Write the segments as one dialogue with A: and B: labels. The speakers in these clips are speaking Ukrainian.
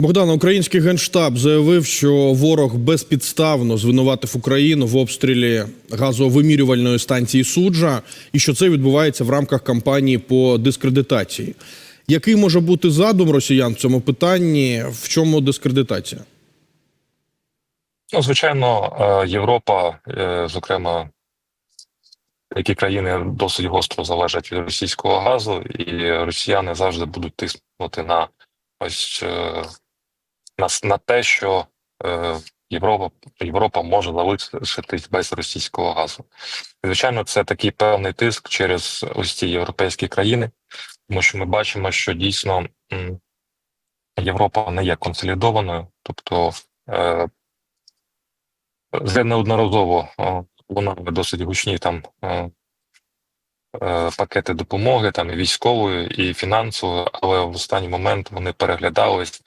A: Богдан, український генштаб заявив, що ворог безпідставно звинуватив Україну в обстрілі газовимірювальної станції суджа, і що це відбувається в рамках кампанії по дискредитації. Який може бути задум росіян в цьому питанні? В чому дискредитація?
B: Ну, звичайно, е, Європа, е, зокрема, які країни досить гостро залежать від російського газу, і росіяни завжди будуть тиснути на ось е, на, те, що е, Європа, Європа може залишитись без російського газу. Звичайно, це такий певний тиск через ось ці європейські країни, тому що ми бачимо, що дійсно Європа не є консолідованою, тобто. Е, вже неодноразово лунали досить гучні там е, е, пакети допомоги, там і військової, і фінансової, але в останній момент вони переглядались,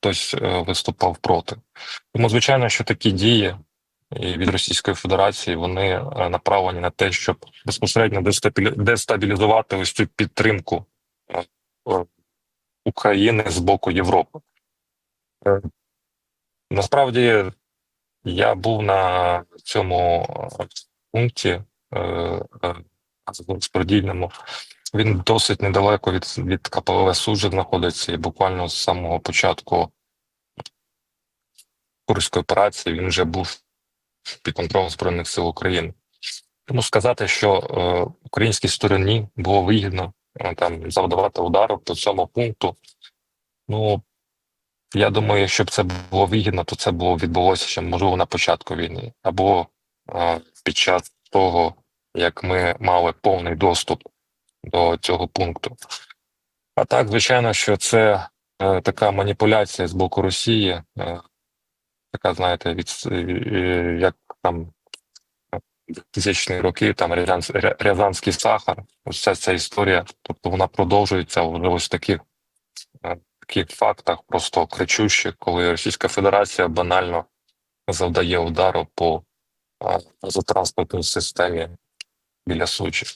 B: хтось е, виступав проти. Тому, звичайно, що такі дії від Російської Федерації вони е, направлені на те, щоб безпосередньо дестабілізувати ось цю підтримку е, України з боку Європи. Насправді я був на цьому пункті розподільному. Він досить недалеко від, від КПВ Суджа знаходиться, і буквально з самого початку Курської операції він вже був під контролем Збройних сил України. Тому сказати, що е, українській стороні було вигідно е, там завдавати удару по цьому пункту. Ну я думаю, якщо б це було вигідно, то це було відбулося ще можливо на початку війни, або е, під час того, як ми мали повний доступ до цього пункту. А так, звичайно, що це е, така маніпуляція з боку Росії, е, така, знаєте, від е, як там тисячні роки, там Рязансь- Рязанський сахар, ось ця, ця історія, тобто вона продовжується вже ось таких е, таких фактах, просто кричущих, коли Російська Федерація банально завдає удару по е, газотранспортній системі біля Сучі.